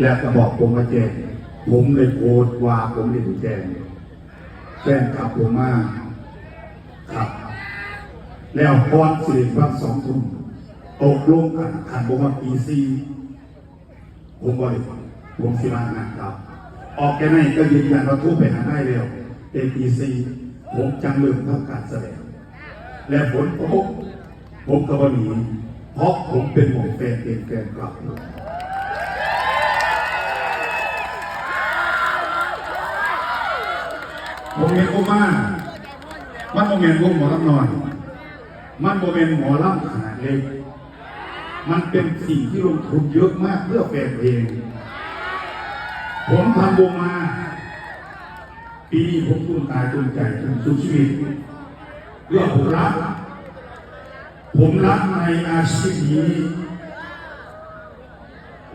และก็บอกผมมาแจ้งผมเลยโพสว่าผมได้ถูกแจ้งแฟนกลับผมมาครับ แล้วพรสิริพักสองทุ่มตกลงกันขันบอกว่าปีซีผมบริผมสิมางานครับ ออกแค่ไหนก็ยืนยันว่าทุกไปหาได้แล้วเอปีซีผมจังเริ่มทำการแสดงและผลพบผมก็บ่หนีเพราะผมเป็นหมอแฟนเป็นแฟนกลับ ผมเห็นเขามามันโมเมนต์วงหมอลำน้อย มันโมเมนต์หมอลำขนาดเล็ก มันเป็นสิ่งที่ลงทุนเยอะมากเพื่อแฟนเพลง ผมทำวงมา ปีนี้ผมตุนตายตุนใจตุนสู้ชีวิตเพื่อผมรัก ผมรักในอาชีพนี้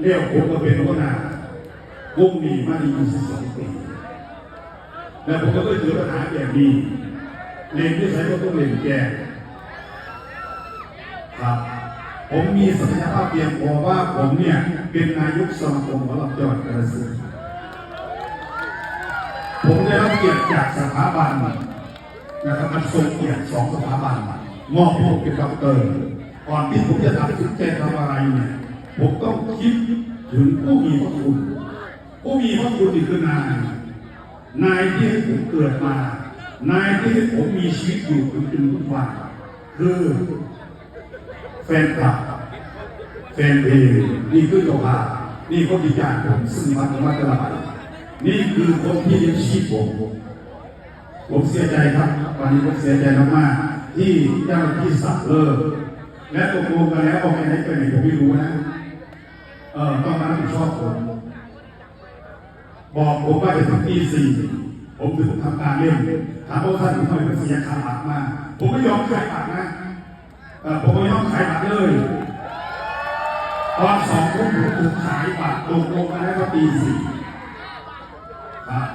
เรียกผมก็เป็นหัวหน้าวงนี้มาดี22ปี และผมก็เคยเจอปัญหาแบบนี้เรียนที่ใช้ก็ต้องเรียนแก้ครับ ผมมีศักยภาพเพียงพอว่าผมเนี่ย เป็นนายกสมาคมหมอลำจังหวัดกาฬสินธุ์ผมได้รับเกียรติจากสถาบันนะครับมันทรงเกียรติสองสถาบันมอบให้ผมเป็นด็อกเตอร์ก่อนที่ผมจะตัดสินใจทำอะไรเนี่ยผมต้องคิดถึงผู้มีพระคุณผู้มีพระคุณนี่คือนาย นายที่ให้ผมเกิดมา นายที่ให้ผมมีชีวิตอยู่จนถึงทุกวันคือแฟนคลับแฟนเพลงนี่คือเจ้าภานี่คนที่จางผมซึ่งมันมาตลอดนี่คือคนที่เลี้ยงชีพผมผมเสียใจครับวันนี้ผมเสียใจมากๆที่เจ้าที่สั่งเลิกและตกลงกันแล้วว่าใครให้ไปไหนผมไม่รู้นะเออต้องมารับผิดชอบผม บอกผมว่าจะถึงตีสี่ผมถึงทำการเล่นถามว่าท่านทำไมเป็นเสียขาบัตรมาผมไม่ยอมขายบัตรนะเออผมไม่ยอมขายบัตรเลยตอนสองทุ่มผมถูกขายบัตรตกลงกันแล้วว่าตีสี่ครับ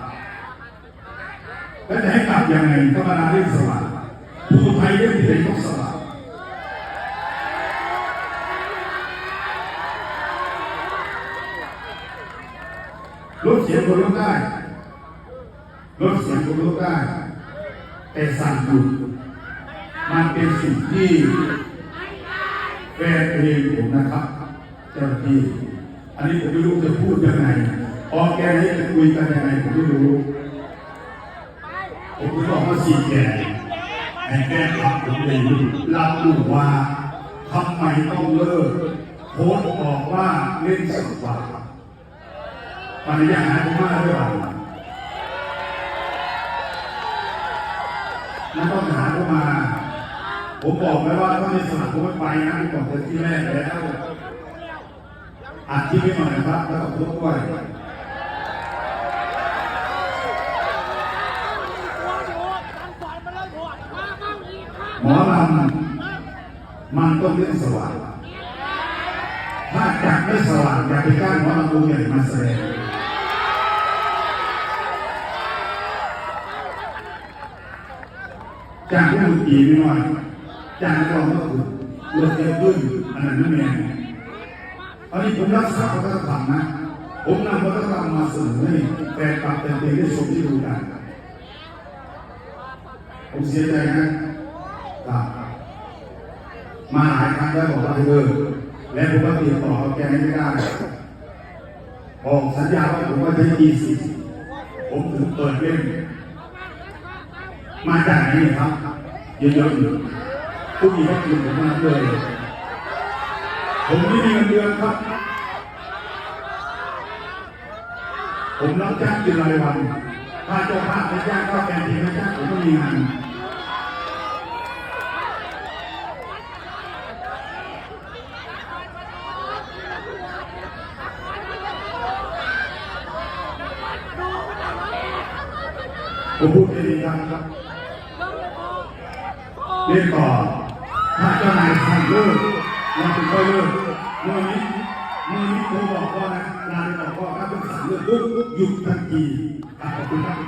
แล้วจะให้กลับยังไงธรรมดาเล่นสว่างผู้ไทยเล่นที่เป็นต้องสว่าง ลดเสียงคนลดได้ลดเสียงคนลดได้ แต่สั่งหยุดมันเป็นสิ่งที่แฟนเพลงผมนะครับเจ้าหน้าที่อันนี้ผมไม่รู้จะพูดยังไงออกแกนี้จะคุยกันยังไงผมไม่รู้ผมก็บอกว่าสี่แก่ให้แก้ขับผมเลยรับรู้ว่าทำไมต้องเลิกโพสต์บอกว่าเล่นสดกว่า ปัญญาหาผมมากหรือเปล่านั่นต้องหาเข้ามา ผมบอกไว้ว่าถ้าไม่สมัครผมไม่ไปนะก่อนจะที่แรกแล้วอัดที่ไม่หน่อยนะครับ แล้วก็พูดด้วยหมอลำมันต้องเรื่องสว่างถ้าจักไม่สว่างอย่าไปจ้างหมอลำวงใหญ่มาแสดง จางให้มันตีไม่น้อยจางให้เราก็คือเลือกเยอะขึ้นอันนั้นนั่นเองอันนี้ผมรักษาวัฒนธรรมนะผมนำวัฒนธรรมมาเสนอให้แฟนคลับเป็นเพลงได้ชมที่ดูกันผมเสียใจนะครับมาหลายครั้งแล้วบอกว่าเลิกและผมก็ติดต่อแกไม่ได้บอกสัญญาว่าผมว่าจะดีสิผมถึงเปิดเล่น มาจากไหนครับ เยอะๆอยู่ผู้มีพระคุณผมมากเลยผมไม่มีเงินเดือนครับ ผมรับจ้างเป็นรายวันถ้าเจ้าภาพไม่จ้างก็แกนทีไม่จ้างผมก็มีงานผมพูดไม่ดีครับ เล่นต่อถ้าเจ้านายสั่งเลิกเราถึงก็เลิกเมื่อนี้เมื่อนี้ผมบอกว่านะนายบอกว่าถ้าเป็นสั่งเลิกปุ๊บหยุดทันทีขอบคุณครับ